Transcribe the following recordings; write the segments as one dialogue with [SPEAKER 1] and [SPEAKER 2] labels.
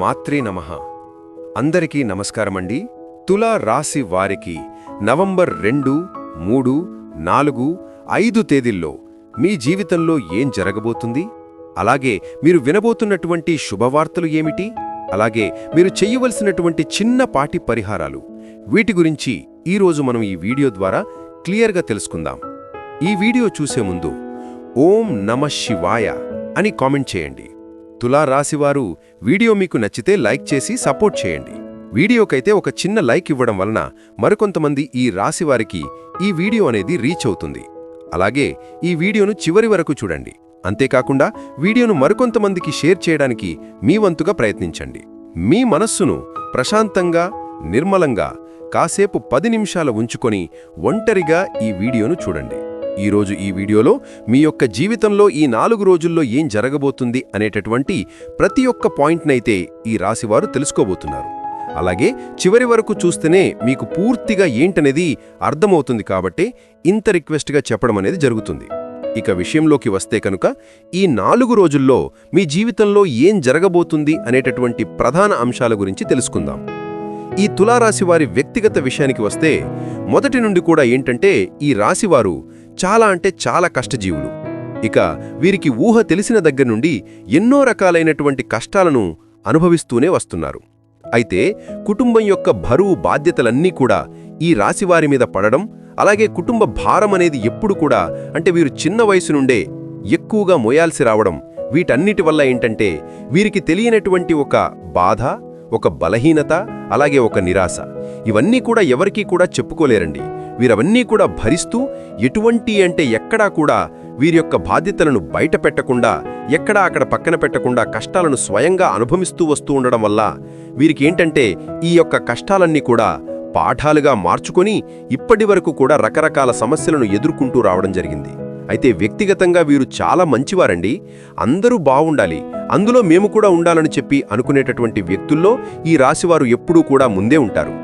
[SPEAKER 1] మాత్రే నమః. అందరికీ నమస్కారమండి. తులా రాశి వారికి నవంబర్ రెండు మూడు నాలుగు ఐదు తేదీల్లో మీ జీవితంలో ఏం జరగబోతుంది? అలాగే మీరు వినబోతున్నటువంటి శుభవార్తలు ఏమిటి? అలాగే మీరు చెయ్యవలసినటువంటి చిన్నపాటి పరిహారాలు. వీటి గురించి ఈరోజు మనం ఈ వీడియో ద్వారా క్లియర్గా తెలుసుకుందాం. ఈ వీడియో చూసే ముందు ఓం నమ శివాయ అని కామెంట్ చేయండి. తులా రాశివారు వీడియో మీకు నచ్చితే లైక్ చేసి సపోర్ట్ చేయండి. వీడియోకైతే ఒక చిన్న లైక్ ఇవ్వడం వలన మరికొంతమంది ఈ రాశివారికి ఈ వీడియో అనేది రీచ్ అవుతుంది. అలాగే ఈ వీడియోను చివరి వరకు చూడండి. అంతేకాకుండా వీడియోను మరికొంతమందికి షేర్ చేయడానికి మీ వంతుగా ప్రయత్నించండి. మీ మనస్సును ప్రశాంతంగా నిర్మలంగా కాసేపు పది నిమిషాలు ఉంచుకొని ఒంటరిగా ఈ వీడియోను చూడండి. ఈరోజు ఈ వీడియోలో మీ యొక్క జీవితంలో ఈ నాలుగు రోజుల్లో ఏం జరగబోతుంది అనేటటువంటి ప్రతి ఒక్క పాయింట్నైతే ఈ రాశివారు తెలుసుకోబోతున్నారు. అలాగే చివరి వరకు చూస్తేనే మీకు పూర్తిగా ఏంటనేది అర్థమవుతుంది కాబట్టే ఇంత రిక్వెస్ట్గా చెప్పడం అనేది జరుగుతుంది. ఇక విషయంలోకి వస్తే కనుక ఈ నాలుగు రోజుల్లో మీ జీవితంలో ఏం జరగబోతుంది అనేటటువంటి ప్రధాన అంశాల గురించి తెలుసుకుందాం. ఈ తులారాశి వారి వ్యక్తిగత విషయానికి వస్తే మొదటి నుండి కూడా ఏంటంటే ఈ రాశివారు చాలా అంటే చాలా కష్టజీవులు. ఇక వీరికి ఊహ తెలిసిన దగ్గర నుండి ఎన్నో రకాలైనటువంటి కష్టాలను అనుభవిస్తూనే వస్తున్నారు. అయితే కుటుంబం యొక్క బరువు బాధ్యతలన్నీ కూడా ఈ రాశివారి మీద పడడం అలాగే కుటుంబ భారం అనేది ఎప్పుడు కూడా అంటే వీరు చిన్న వయసు నుండే ఎక్కువగా మోయాల్సి రావడం వీటన్నిటి వల్ల ఏంటంటే వీరికి తెలియనటువంటి ఒక బాధ ఒక బలహీనత అలాగే ఒక నిరాశ. ఇవన్నీ కూడా ఎవరికీ కూడా చెప్పుకోలేరండి. వీరవన్నీ కూడా భరిస్తూ ఎటువంటి అంటే ఎక్కడా కూడా వీరి యొక్క బాధ్యతలను బయట పెట్టకుండా ఎక్కడా అక్కడ పక్కన పెట్టకుండా కష్టాలను స్వయంగా అనుభవిస్తూ వస్తూ ఉండడం వల్ల వీరికి ఏంటంటే ఈ యొక్క కష్టాలన్నీ కూడా పాఠాలుగా మార్చుకొని ఇప్పటి వరకు కూడా రకరకాల సమస్యలను ఎదుర్కొంటూ రావడం జరిగింది. అయితే వ్యక్తిగతంగా వీరు చాలా మంచివారండి. అందరూ బావుండాలి అందులో మేము కూడా ఉండాలని చెప్పి అనుకునేటటువంటి వ్యక్తుల్లో ఈ రాశివారు ఎప్పుడూ కూడా ముందే ఉంటారు.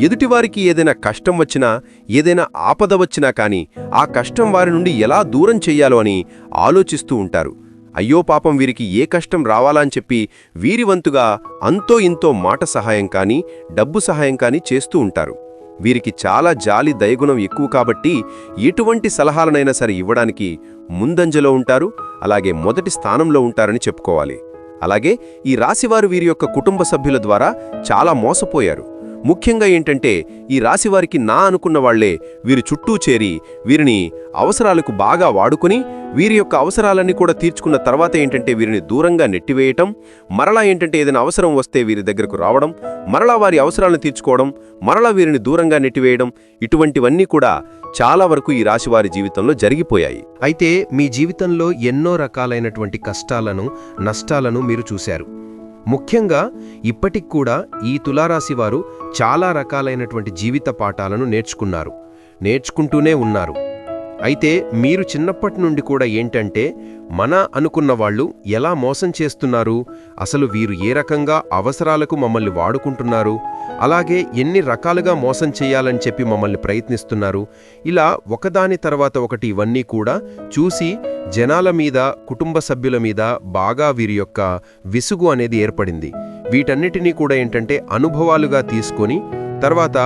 [SPEAKER 1] ఎదుటివారికి ఏదైనా కష్టం వచ్చినా ఏదైనా ఆపద వచ్చినా కానీ ఆ కష్టం వారి నుండి ఎలా దూరం చెయ్యాలో అని ఆలోచిస్తూ ఉంటారు. అయ్యో పాపం వీరికి ఏ కష్టం రావాలని చెప్పి వీరి వంతుగా అంతో ఇంతో మాట సహాయం కానీ డబ్బు సహాయం కానీ చేస్తూ ఉంటారు. వీరికి చాలా జాలి దయగుణం ఎక్కువ కాబట్టి ఎటువంటి సలహాలనైనా సరే ఇవ్వడానికి ముందంజలో ఉంటారు అలాగే మొదటి స్థానంలో ఉంటారని చెప్పుకోవాలి. అలాగే ఈ రాశివారు వీరి యొక్క కుటుంబ సభ్యుల ద్వారా చాలా మోసపోయారు. ముఖ్యంగా ఏంటంటే ఈ రాశివారికి నా అనుకున్న వాళ్ళే వీరి చుట్టూ చేరి వీరిని అవసరాలకు బాగా వాడుకుని వీరి యొక్క అవసరాలన్నీ కూడా తీర్చుకున్న తర్వాత ఏంటంటే వీరిని దూరంగా నెట్టివేయటం మరలా ఏంటంటే ఏదైనా అవసరం వస్తే వీరి దగ్గరకు రావడం మరలా వారి అవసరాలను తీర్చుకోవడం మరలా వీరిని దూరంగా నెట్టివేయడం ఇటువంటివన్నీ కూడా చాలా వరకు ఈ రాశివారి జీవితంలో జరిగిపోయాయి.
[SPEAKER 2] అయితే మీ జీవితంలో ఎన్నో రకాలైనటువంటి కష్టాలను నష్టాలను మీరు చూశారు. ముఖ్యంగా ఇప్పటికి కూడా ఈ తులారాశి వారు చాలా రకాలైనటువంటి జీవిత పాఠాలను నేర్చుకున్నారు నేర్చుకుంటూనే ఉన్నారు. అయితే మీరు చిన్నప్పటి నుండి కూడా ఏంటంటే మన అనుకున్న వాళ్ళు ఎలా మోసం చేస్తున్నారు అసలు వీరు ఏ రకంగా అవసరాలకు మమ్మల్ని వాడుకుంటున్నారు అలాగే ఎన్ని రకాలుగా మోసం చేయాలని చెప్పి మమ్మల్ని ప్రయత్నిస్తున్నారు ఇలా ఒకదాని తర్వాత ఒకటి ఇవన్నీ కూడా చూసి జనాల మీద కుటుంబ సభ్యుల మీద బాగా వీరి యొక్క విసుగు అనేది ఏర్పడింది. వీటన్నిటినీ కూడా ఏంటంటే అనుభవాలుగా తీసుకొని తర్వాత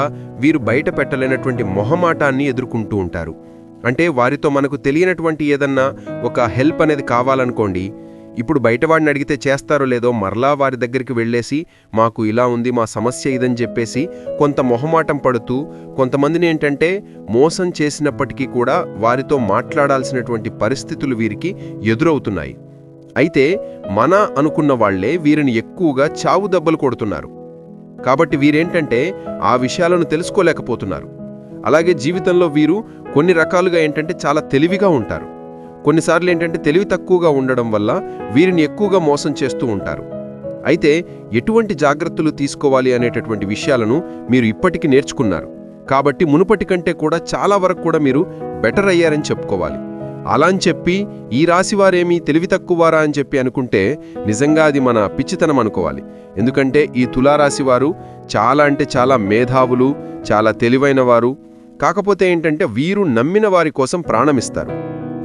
[SPEAKER 2] వీరు బయట పెట్టలేనటువంటి మొహమాటాన్ని ఎదుర్కొంటూ ఉంటారు. అంటే వారితో మనకు తెలియనటువంటి ఏదన్నా ఒక హెల్ప్ అనేది కావాలనుకోండి ఇప్పుడు బయటవాడిని అడిగితే చేస్తారో లేదో మరలా వారి దగ్గరికి వెళ్ళేసి మాకు ఇలా ఉంది మా సమస్య ఇదని చెప్పేసి కొంత మొహమాటం పడుతూ కొంతమందిని ఏంటంటే మోసం చేసినప్పటికీ కూడా వారితో మాట్లాడాల్సినటువంటి పరిస్థితులు వీరికి ఎదురవుతున్నాయి. అయితే మన అనుకున్న వాళ్ళే వీరిని ఎక్కువగా చావు దెబ్బలు కొడుతున్నారు. కాబట్టి వీరేంటంటే ఆ విషయాలను తెలుసుకోలేకపోతున్నారు. అలాగే జీవితంలో వీరు కొన్ని రకాలుగా ఏంటంటే చాలా తెలివిగా ఉంటారు. కొన్నిసార్లు ఏంటంటే తెలివి తక్కువగా ఉండడం వల్ల వీరిని ఎక్కువగా మోసం చేస్తూ ఉంటారు. అయితే ఎటువంటి జాగ్రత్తలు తీసుకోవాలి అనేటటువంటి విషయాలను మీరు ఇప్పటికీ నేర్చుకున్నారు. కాబట్టి మునుపటి కంటే కూడా చాలా వరకు కూడా మీరు బెటర్ అయ్యారని చెప్పుకోవాలి. అలా అని చెప్పి ఈ రాశివారేమీ తెలివి తక్కువవారా అని చెప్పి అనుకుంటే నిజంగా అది మన పిచ్చితనం అనుకోవాలి. ఎందుకంటే ఈ తులారాశివారు చాలా అంటే చాలా మేధావులు చాలా తెలివైన వారు కాకపోతే ఏంటంటే వీరు నమ్మిన వారి కోసం ప్రాణమిస్తారు.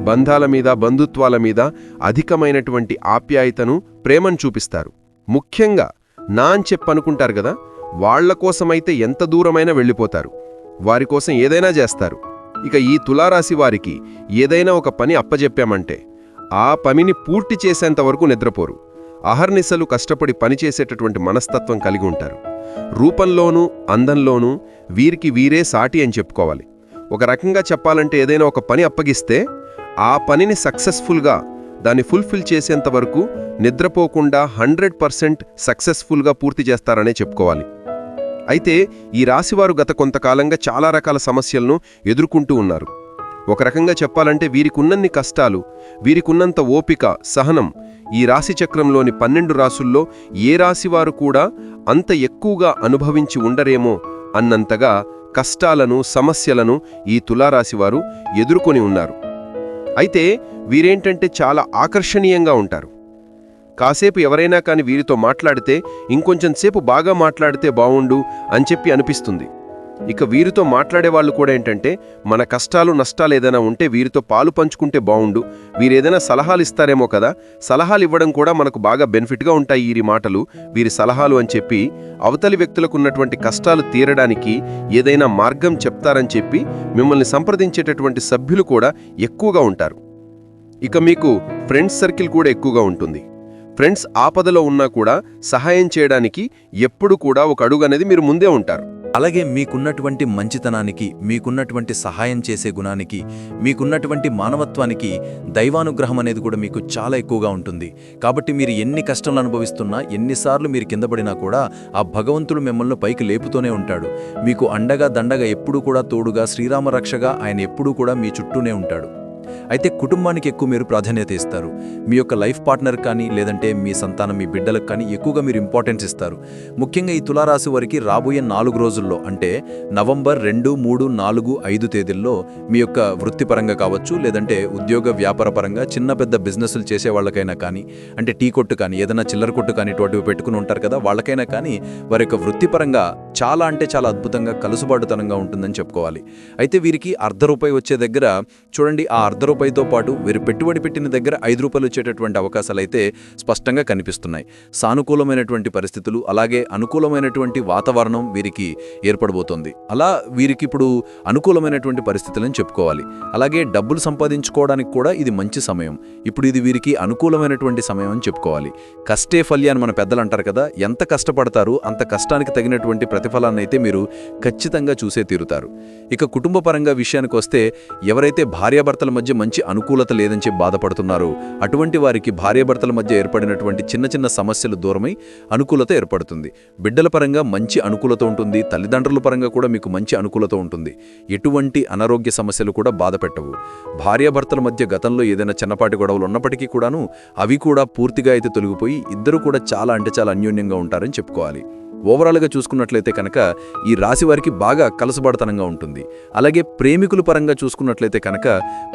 [SPEAKER 2] బంధాల మీద బంధుత్వాల మీద అధికమైనటువంటి ఆప్యాయతను ప్రేమను చూపిస్తారు. ముఖ్యంగా
[SPEAKER 1] నా అని చెప్పనుకుంటారు కదా వాళ్ళ కోసమైతే ఎంత దూరమైనా వెళ్ళిపోతారు. వారి కోసం ఏదైనా చేస్తారు. ఇక ఈ తులారాశి వారికి ఏదైనా ఒక పని అప్పజెప్పామంటే ఆ పనిని పూర్తి చేసేంత వరకు నిద్రపోరు. అహర్నిశలు కష్టపడి పనిచేసేటటువంటి మనస్తత్వం కలిగి ఉంటారు. రూపంలోనూ అందంలోనూ వీరికి వీరే సాటి అని చెప్పుకోవాలి. ఒక రకంగా చెప్పాలంటే ఏదైనా ఒక పని అప్పగిస్తే ఆ పనిని సక్సెస్ఫుల్గా దాన్ని ఫుల్ఫిల్ చేసేంత వరకు నిద్రపోకుండా హండ్రెడ్ పర్సెంట్ సక్సెస్ఫుల్గా పూర్తి చేస్తారనే చెప్పుకోవాలి. అయితే ఈ రాశివారు గత కొంతకాలంగా చాలా రకాల సమస్యలను ఎదుర్కొంటూ ఉన్నారు. ఒక రకంగా చెప్పాలంటే వీరికున్నన్ని కష్టాలు వీరికున్నంత ఓపిక సహనం ఈ రాశిచక్రంలోని పన్నెండు రాసుల్లో ఏ రాశివారు కూడా అంత ఎక్కువగా అనుభవించి ఉండరేమో అన్నంతగా కష్టాలను సమస్యలను ఈ తులారాశివారు ఎదుర్కొని ఉన్నారు. అయితే వీరేంటంటే చాలా ఆకర్షణీయంగా ఉంటారు. కాసేపు ఎవరైనా కాని వీరితో మాట్లాడితే ఇంకొంచెం సేపు బాగా మాట్లాడితే బావుండు అని చెప్పి అనిపిస్తుంది. ఇక వీరితో మాట్లాడే వాళ్ళు కూడా ఏంటంటే మన కష్టాలు నష్టాలు ఏదైనా ఉంటే వీరితో పాలు పంచుకుంటే బావుండు. వీరేదైనా సలహాలు ఇస్తారేమో కదా సలహాలు ఇవ్వడం కూడా మనకు బాగా బెనిఫిట్గా ఉంటాయి వీరి మాటలు వీరి సలహాలు అని చెప్పి అవతలి వ్యక్తులకు ఉన్నటువంటి కష్టాలు తీరడానికి ఏదైనా మార్గం చెప్తారని చెప్పి మిమ్మల్ని సంప్రదించేటటువంటి సభ్యులు కూడా ఎక్కువగా ఉంటారు. ఇక మీకు ఫ్రెండ్స్ సర్కిల్ కూడా ఎక్కువగా ఉంటుంది. ఫ్రెండ్స్ ఆపదలో ఉన్నా కూడా సహాయం చేయడానికి ఎప్పుడు కూడా ఒక అడుగు అనేది మీరు ముందే ఉంటారు.
[SPEAKER 3] అలాగే మీకున్నటువంటి మంచితనానికి మీకున్నటువంటి సహాయం చేసే గుణానికి మీకున్నటువంటి మానవత్వానికి దైవానుగ్రహం అనేది కూడా మీకు చాలా ఎక్కువగా ఉంటుంది. కాబట్టి మీరు ఎన్ని కష్టాలు అనుభవిస్తున్నా ఎన్నిసార్లు మీరు కిందపడినా కూడా ఆ భగవంతుడు మిమ్మల్ని పైకి లేపుతూనే ఉంటాడు. మీకు అండగా దండగా ఎప్పుడూ కూడా తోడుగా శ్రీరామ రక్షగా ఆయన ఎప్పుడూ కూడా మీ చుట్టూనే ఉంటాడు. అయితే కుటుంబానికి ఎక్కువ మీరు ప్రాధాన్యత ఇస్తారు. మీ యొక్క లైఫ్ పార్ట్నర్ కానీ లేదంటే మీ సంతానం మీ బిడ్డలకు కానీ ఎక్కువగా మీరు ఇంపార్టెన్స్ ఇస్తారు. ముఖ్యంగా ఈ తులారాశి వారికి రాబోయే నాలుగు రోజుల్లో అంటే నవంబర్ రెండు మూడు నాలుగు ఐదు తేదీల్లో మీ యొక్క వృత్తిపరంగా కావచ్చు లేదంటే ఉద్యోగ వ్యాపార పరంగా చిన్న పెద్ద బిజినెస్లు చేసే వాళ్ళకైనా కానీ అంటే టీ కొట్టు కానీ ఏదైనా చిల్లర కొట్టు కానీ ఇటువంటివి పెట్టుకుని ఉంటారు కదా వాళ్ళకైనా కానీ వారి యొక్క వృత్తిపరంగా చాలా అంటే చాలా అద్భుతంగా కలుసుబాటుతనంగా ఉంటుందని చెప్పుకోవాలి. అయితే వీరికి అర్ధ రూపాయి వచ్చే దగ్గర చూడండి ఆ అర్ధ రూపాయితో పాటు వీరు పెట్టుబడి పెట్టిన దగ్గర ఐదు రూపాయలు వచ్చేటటువంటి అవకాశాలు అయితే స్పష్టంగా కనిపిస్తున్నాయి. సానుకూలమైనటువంటి పరిస్థితులు అలాగే అనుకూలమైనటువంటి వాతావరణం వీరికి ఏర్పడబోతోంది. అలా వీరికి ఇప్పుడు అనుకూలమైనటువంటి పరిస్థితులను చెప్పుకోవాలి. అలాగే డబ్బులు సంపాదించుకోవడానికి కూడా ఇది మంచి సమయం. ఇప్పుడు ఇది వీరికి అనుకూలమైనటువంటి సమయం అని చెప్పుకోవాలి. కష్టే ఫల్యాన్ని మన పెద్దలు అంటారు కదా ఎంత కష్టపడతారు అంత కష్టానికి తగినటువంటి ప్రతి అయితే మీరు ఖచ్చితంగా చూసే తీరుతారు. ఇక కుటుంబ పరంగా విషయానికి వస్తే ఎవరైతే భార్యాభర్తల మధ్య మంచి అనుకూలత లేదని చెప్పి బాధపడుతున్నారో అటువంటి వారికి భార్యాభర్తల మధ్య ఏర్పడినటువంటి చిన్న చిన్న సమస్యలు దూరమై అనుకూలత ఏర్పడుతుంది. బిడ్డల పరంగా మంచి అనుకూలత ఉంటుంది. తల్లిదండ్రుల పరంగా కూడా మీకు మంచి అనుకూలత ఉంటుంది. ఎటువంటి అనారోగ్య సమస్యలు కూడా బాధ పెట్టవు భార్యాభర్తల మధ్య గతంలో ఏదైనా చిన్నపాటి గొడవలు ఉన్నప్పటికీ కూడాను అవి కూడా పూర్తిగా అయితే తొలగిపోయి ఇద్దరు కూడా చాలా అంటే చాలా అన్యోన్యంగా ఉంటారని చెప్పుకోవాలి. ఓవరాల్గా చూసుకున్నట్లయితే కనుక ఈ రాశి వారికి బాగా కలసబడతనంగా ఉంటుంది. అలాగే ప్రేమికుల పరంగా చూసుకున్నట్లయితే కనుక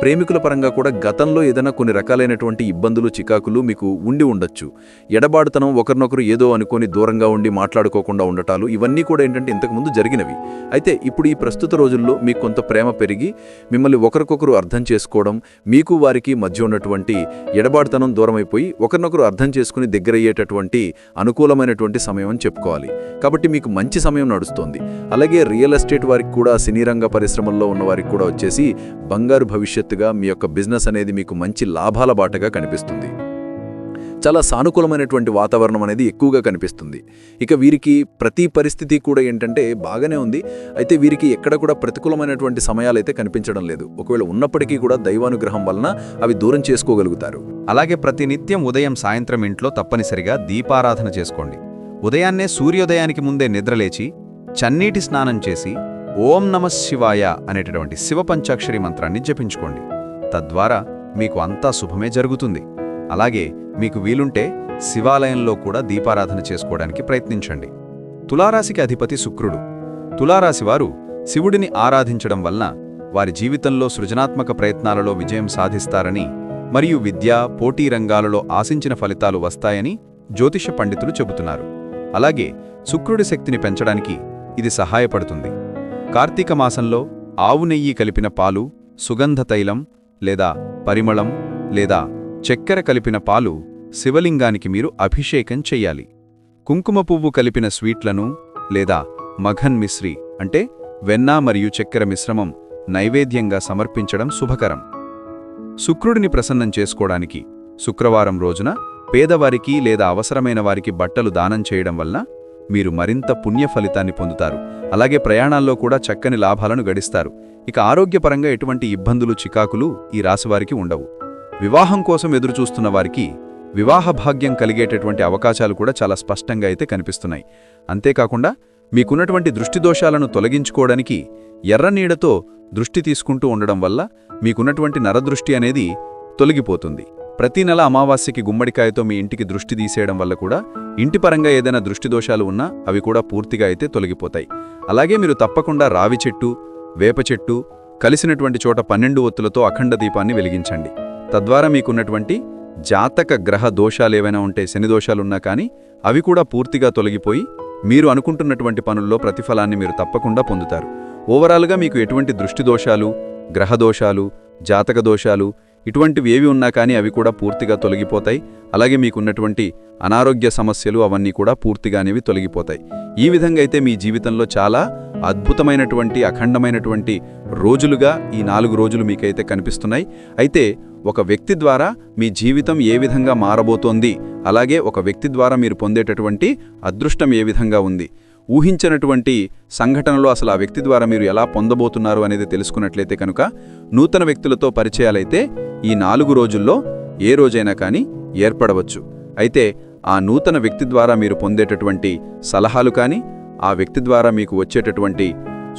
[SPEAKER 3] ప్రేమికుల పరంగా కూడా గతంలో ఏదైనా కొన్ని రకాలైనటువంటి ఇబ్బందులు చికాకులు మీకు ఉండి ఉండొచ్చు. ఎడబాడుతనం ఒకరినొకరు ఏదో అనుకొని దూరంగా ఉండి మాట్లాడుకోకుండా ఉండటాలు ఇవన్నీ కూడా ఏంటంటే ఇంతకుముందు జరిగినవి. అయితే ఇప్పుడు ఈ ప్రస్తుత రోజుల్లో మీకు కొంత ప్రేమ పెరిగి మిమ్మల్ని ఒకరికొకరు అర్థం చేసుకోవడం మీకు వారికి మధ్య ఉన్నటువంటి ఎడబాటుతనం దూరమైపోయి ఒకరినొకరు అర్థం చేసుకుని దగ్గరయ్యేటటువంటి అనుకూలమైనటువంటి సమయం అని చెప్పుకోవాలి. కాబట్టి మీకు మంచి సమయం నడుస్తోంది. అలాగే రియల్ ఎస్టేట్ వారికి కూడా సినీ రంగ పరిశ్రమల్లో ఉన్న వారికి కూడా వచ్చేసి బంగారు భవిష్యత్తుగా మీ యొక్క బిజినెస్ అనేది మీకు మంచి లాభాల బాటగా కనిపిస్తుంది. చాలా సానుకూలమైనటువంటి వాతావరణం అనేది ఎక్కువగా కనిపిస్తుంది. ఇక వీరికి ప్రతి పరిస్థితి కూడా ఏంటంటే బాగానే ఉంది. అయితే వీరికి ఎక్కడ కూడా ప్రతికూలమైనటువంటి సమయాలు అయితే కనిపించడం లేదు. ఒకవేళ ఉన్నప్పటికీ కూడా దైవానుగ్రహం వలన అవి దూరం చేసుకోగలుగుతారు.
[SPEAKER 4] అలాగే ప్రతినిత్యం ఉదయం సాయంత్రం ఇంట్లో తప్పనిసరిగా దీపారాధన చేసుకోండి. ఉదయాన్నే సూర్యోదయానికి ముందే నిద్రలేచి చన్నీటి స్నానం చేసి ఓం నమ శివాయ అనేటటువంటి శివ పంచాక్షరి మంత్రాన్ని జపించుకోండి. తద్వారా మీకు అంతా శుభమే జరుగుతుంది. అలాగే మీకు వీలుంటే శివాలయంలో కూడా దీపారాధన చేసుకోవడానికి ప్రయత్నించండి. తులారాశికి అధిపతి శుక్రుడు. తులారాశివారు శివుడిని ఆరాధించడం వలన వారి జీవితంలో సృజనాత్మక ప్రయత్నాలలో విజయం సాధిస్తారని మరియు విద్య పోటీ రంగాలలో ఆశించిన ఫలితాలు వస్తాయని జ్యోతిష పండితులు చెబుతున్నారు. అలాగే శుక్రుడి శక్తిని పెంచడానికి ఇది సహాయపడుతుంది. కార్తీక మాసంలో ఆవు నెయ్యి కలిపిన పాలు సుగంధ తైలం లేదా పరిమళం లేదా చక్కెర కలిపిన పాలు శివలింగానికి మీరు అభిషేకం చెయ్యాలి. కుంకుమ పువ్వు కలిపిన స్వీట్లను లేదా మఘన్ మిశ్రి అంటే వెన్న మరియు చక్కెర మిశ్రమం నైవేద్యంగా సమర్పించడం శుభకరం. శుక్రుడిని ప్రసన్నం చేసుకోవడానికి శుక్రవారం రోజున పేదవారికి లేదా అవసరమైన వారికి బట్టలు దానం చేయడం వల్ల మీరు మరింత పుణ్య ఫలితాన్ని పొందుతారు. అలాగే ప్రయాణాల్లో కూడా చక్కని లాభాలను గడిస్తారు. ఇక ఆరోగ్యపరంగా ఎటువంటి ఇబ్బందులు చికాకులు ఈ రాశివారికి ఉండవు. వివాహం కోసం ఎదురుచూస్తున్న వారికి వివాహ భాగ్యం కలిగేటటువంటి అవకాశాలు కూడా చాలా స్పష్టంగా అయితే కనిపిస్తున్నాయి. అంతేకాకుండా మీకున్నటువంటి దృష్టి దోషాలను తొలగించుకోవడానికి ఎర్ర నీడతో దృష్టి తీసుకుంటూ ఉండడం వల్ల మీకున్నటువంటి నరదృష్టి అనేది తొలగిపోతుంది. ప్రతి నెల అమావాస్యకి గుమ్మడికాయతో మీ ఇంటికి దృష్టి తీసేయడం వల్ల కూడా ఇంటి పరంగా ఏదైనా దృష్టి దోషాలు ఉన్నా అవి కూడా పూర్తిగా అయితే తొలగిపోతాయి. అలాగే మీరు తప్పకుండా రావి చెట్టు వేప చెట్టు కలిసినటువంటి చోట పన్నెండు ఒత్తులతో అఖండ దీపాన్ని వెలిగించండి. తద్వారా మీకున్నటువంటి జాతక గ్రహ దోషాలు ఏవైనా ఉంటే శని దోషాలున్నా కానీ అవి కూడా పూర్తిగా తొలగిపోయి మీరు అనుకుంటున్నటువంటి పనుల్లో ప్రతిఫలాన్ని మీరు తప్పకుండా పొందుతారు. ఓవరాల్గా మీకు ఎటువంటి దృష్టి దోషాలు గ్రహ దోషాలు జాతక దోషాలు ఇటువంటివి ఏవి ఉన్నా కానీ అవి కూడా పూర్తిగా తొలగిపోతాయి. అలాగే మీకున్నటువంటి అనారోగ్య సమస్యలు అవన్నీ కూడా పూర్తిగానేవి తొలగిపోతాయి. ఈ విధంగా అయితే మీ జీవితంలో చాలా అద్భుతమైనటువంటి అఖండమైనటువంటి రోజులుగా ఈ నాలుగు రోజులు మీకైతే కనిపిస్తున్నాయి. అయితే ఒక వ్యక్తి ద్వారా మీ జీవితం ఏ విధంగా మారబోతోంది అలాగే ఒక వ్యక్తి ద్వారా మీరు పొందేటటువంటి అదృష్టం ఏ విధంగా ఉంది ఊహించినటువంటి సంఘటనలో అసలు ఆ వ్యక్తి ద్వారా మీరు ఎలా పొందబోతున్నారు అనేది తెలుసుకున్నట్లయితే కనుక నూతన వ్యక్తులతో పరిచయాలైతే ఈ నాలుగు రోజుల్లో ఏ రోజైనా కానీ ఏర్పడవచ్చు. అయితే ఆ నూతన వ్యక్తి ద్వారా మీరు పొందేటటువంటి సలహాలు కానీ ఆ వ్యక్తి ద్వారా మీకు వచ్చేటటువంటి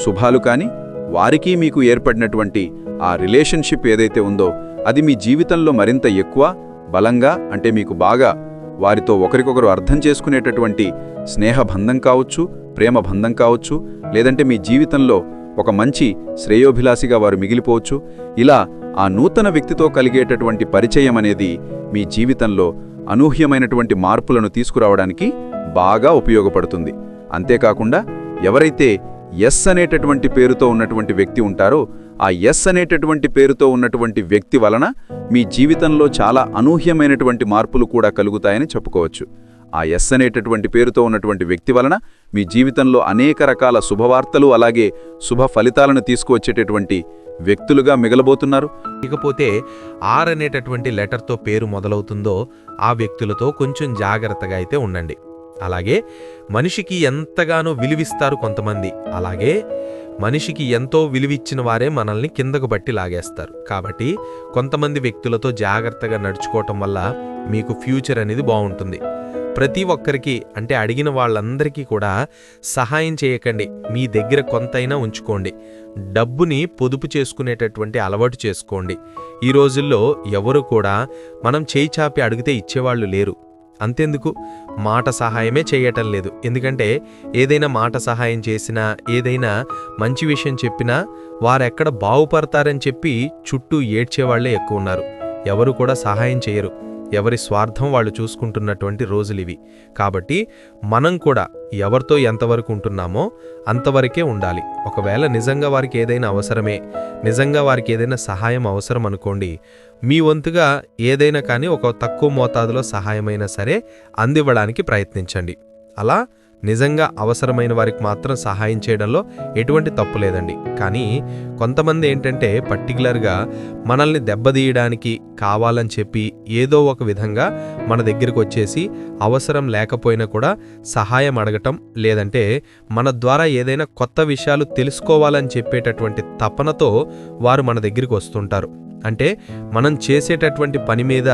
[SPEAKER 4] శుభాలు కానీ వారికి మీకు ఏర్పడినటువంటి ఆ రిలేషన్షిప్ ఏదైతే ఉందో అది మీ జీవితంలో మరింత ఎక్కువ బలంగా అంటే మీకు బాగా వారితో ఒకరికొకరు అర్థం చేసుకునేటటువంటి స్నేహబంధం కావచ్చు ప్రేమ బంధం కావచ్చు లేదంటే మీ జీవితంలో ఒక మంచి శ్రేయోభిలాషిగా వారు మిగిలిపోవచ్చు. ఇలా ఆ నూతన వ్యక్తితో కలిగేటటువంటి పరిచయం అనేది మీ జీవితంలో అనూహ్యమైనటువంటి మార్పులను తీసుకురావడానికి బాగా ఉపయోగపడుతుంది. అంతేకాకుండా ఎవరైతే ఎస్ అనేటటువంటి పేరుతో ఉన్నటువంటి వ్యక్తి ఉంటారో ఆ ఎస్ అనేటటువంటి పేరుతో ఉన్నటువంటి వ్యక్తి వలన మీ జీవితంలో చాలా అనూహ్యమైనటువంటి మార్పులు కూడా కలుగుతాయని చెప్పుకోవచ్చు. ఆ ఎస్ అనేటటువంటి పేరుతో ఉన్నటువంటి వ్యక్తి వలన మీ జీవితంలో అనేక రకాల శుభవార్తలు అలాగే శుభ ఫలితాలను తీసుకువచ్చేటటువంటి వ్యక్తులుగా మిగలబోతున్నారు.
[SPEAKER 2] ఇకపోతే ఆర్ అనేటటువంటి లెటర్తో పేరు మొదలవుతుందో ఆ వ్యక్తులతో కొంచెం జాగ్రత్తగా అయితే ఉండండి. అలాగే మనిషికి ఎంతగానో విలువిస్తారు కొంతమంది. అలాగే మనిషికి ఎంతో విలువిచ్చిన వారే మనల్ని కిందకు బట్టి లాగేస్తారు. కాబట్టి కొంతమంది వ్యక్తులతో జాగ్రత్తగా నడుచుకోవటం వల్ల మీకు ఫ్యూచర్ అనేది బాగుంటుంది. ప్రతి ఒక్కరికి అంటే అడిగిన వాళ్ళందరికీ కూడా సహాయం చేయకండి. మీ దగ్గర కొంతైనా ఉంచుకోండి. డబ్బుని పొదుపు చేసుకునేటటువంటి అలవాటు చేసుకోండి. ఈ రోజుల్లో ఎవరు కూడా మనం చేయి చాపి అడిగితే ఇచ్చేవాళ్ళు లేరు. అంతెందుకు? మాట సహాయమే చేయటం లేదు. ఎందుకంటే ఏదైనా మాట సహాయం చేసినా ఏదైనా మంచి విషయం చెప్పినా వారెక్కడ బాగుపడతారని చెప్పి చుట్టూ ఏడ్చేవాళ్ళే ఎక్కువ ఉన్నారు ఎవరు కూడా సహాయం చేయరు. ఎవరి స్వార్థం వాళ్ళు చూసుకుంటున్నటువంటి రోజులివి. కాబట్టి మనం కూడా ఎవరితో ఎంతవరకు ఉంటున్నామో అంతవరకే ఉండాలి. ఒకవేళ నిజంగా వారికి ఏదైనా అవసరమే నిజంగా వారికి ఏదైనా సహాయం అవసరం అనుకోండి మీ వంతుగా ఏదైనా కానీ ఒక తక్కువ మోతాదులో సహాయమైనా సరే అందివ్వడానికి ప్రయత్నించండి. అలా నిజంగా అవసరమైన వారికి మాత్రం సహాయం చేయడంలో ఎటువంటి తప్పు లేదండి. కానీ కొంతమంది ఏంటంటే పర్టికులర్గా మనల్ని దెబ్బతీయడానికి కావాలని చెప్పి ఏదో ఒక విధంగా మన దగ్గరికి వచ్చేసి అవసరం లేకపోయినా కూడా సహాయం అడగటం లేదంటే మన ద్వారా ఏదైనా కొత్త విషయాలు తెలుసుకోవాలని చెప్పేటటువంటి తపనతో వారు మన దగ్గరికి వస్తుంటారు. అంటే మనం చేసేటటువంటి పని మీద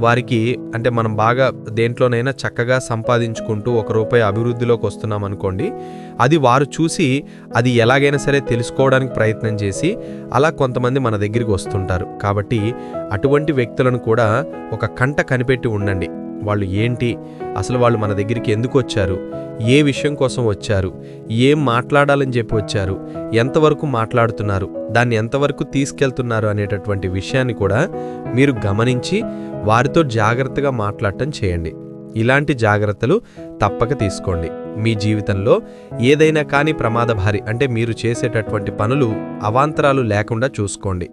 [SPEAKER 2] వారికి అంటే మనం బాగా దేంట్లోనైనా చక్కగా సంపాదించుకుంటూ ఒక రూపాయి అభివృద్ధిలోకి వస్తున్నాం అనుకోండి అది వారు చూసి అది ఎలాగైనా సరే తెలుసుకోవడానికి ప్రయత్నం చేసి అలా కొంతమంది మన దగ్గరికి వస్తుంటారు. కాబట్టి అటువంటి వ్యక్తులను కూడా ఒక కంట కనిపెట్టి ఉండండి. వాళ్ళు ఏంటి? అసలు వాళ్ళు మన దగ్గరికి ఎందుకు వచ్చారు? ఏ విషయం కోసం వచ్చారు? ఏం మాట్లాడాలని చెప్పి వచ్చారు? ఎంతవరకు మాట్లాడుతున్నారు? దాన్ని ఎంతవరకు తీసుకెళ్తున్నారు అనేటటువంటి విషయాన్ని కూడా మీరు గమనించి వారితో జాగ్రత్తగా మాట్లాడటం చేయండి. ఇలాంటి జాగ్రత్తలు తప్పక తీసుకోండి. మీ జీవితంలో ఏదైనా కానీ ప్రమాదభారి అంటే మీరు చేసేటటువంటి పనులు అవాంతరాలు లేకుండా చూసుకోండి.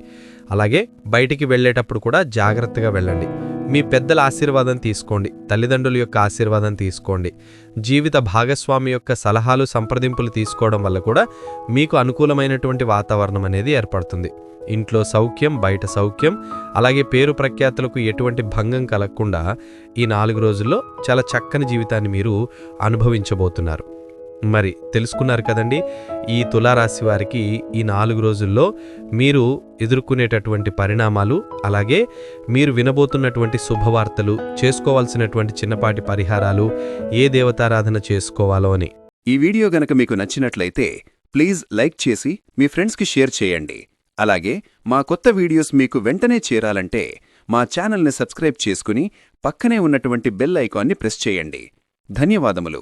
[SPEAKER 2] అలాగే బయటికి వెళ్ళేటప్పుడు కూడా జాగ్రత్తగా వెళ్ళండి. మీ పెద్దల ఆశీర్వాదం తీసుకోండి. తల్లిదండ్రుల యొక్క ఆశీర్వాదం తీసుకోండి. జీవిత భాగస్వామి యొక్క సలహాలు సంప్రదింపులు తీసుకోవడం వల్ల కూడా మీకు అనుకూలమైనటువంటి వాతావరణం అనేది ఏర్పడుతుంది. ఇంట్లో సౌఖ్యం బయట సౌఖ్యం అలాగే పేరు ప్రఖ్యాతులకు ఎటువంటి భంగం కలగకుండా ఈ నాలుగు రోజుల్లో చాలా చక్కని జీవితాన్ని మీరు అనుభవించబోతున్నారు. మరి తెలుసుకున్నారు కదండి. ఈ తులారాశి వారికి ఈ నాలుగు రోజుల్లో మీరు ఎదుర్కొనేటటువంటి పరిణామాలు అలాగే మీరు వినబోతున్నటువంటి శుభవార్తలు చేసుకోవాల్సినటువంటి చిన్నపాటి పరిహారాలు ఏ దేవతారాధన చేసుకోవాలో అని.
[SPEAKER 1] ఈ వీడియో గనక మీకు నచ్చినట్లయితే ప్లీజ్ లైక్ చేసి మీ ఫ్రెండ్స్కి షేర్ చేయండి. అలాగే మా కొత్త వీడియోస్ మీకు వెంటనే చేరాలంటే మా ఛానల్ని సబ్స్క్రైబ్ చేసుకుని పక్కనే ఉన్నటువంటి బెల్ ఐకాన్ని ప్రెస్ చేయండి. ధన్యవాదములు.